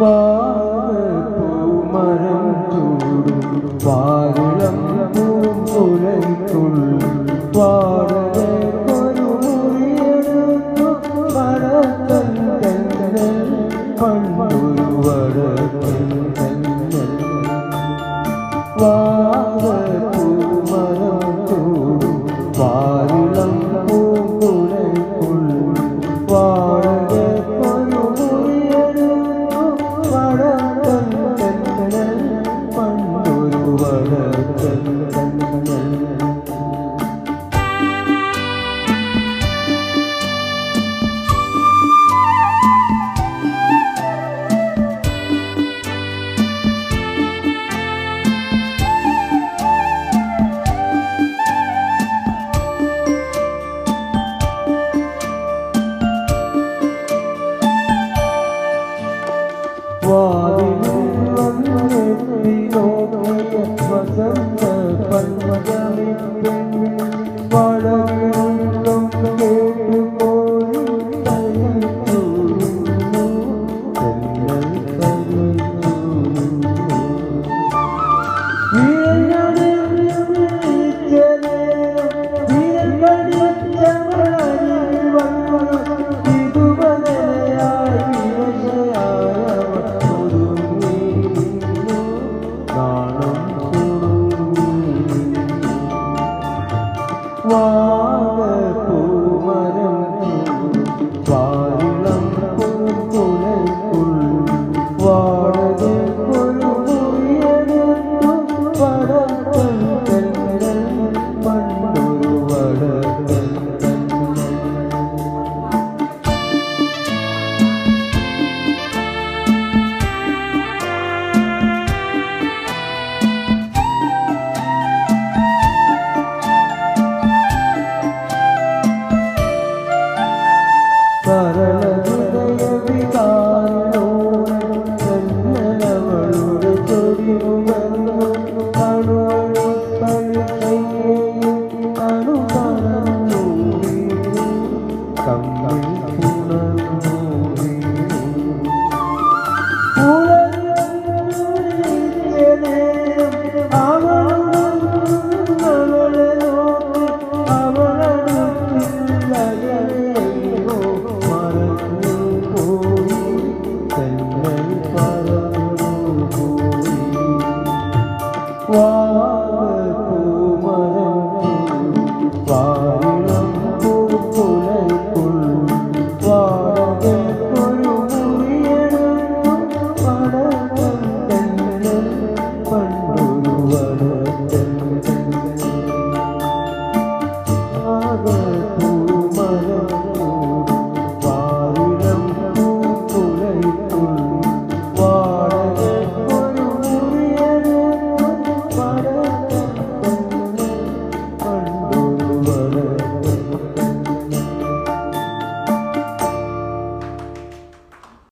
വാഴപ്പൂമരം ചൂടും വാഴം പൂം കുലയ്ക്കുള്ളിൽ പണ്ടൊരു വടക്കൻ Thank you. one.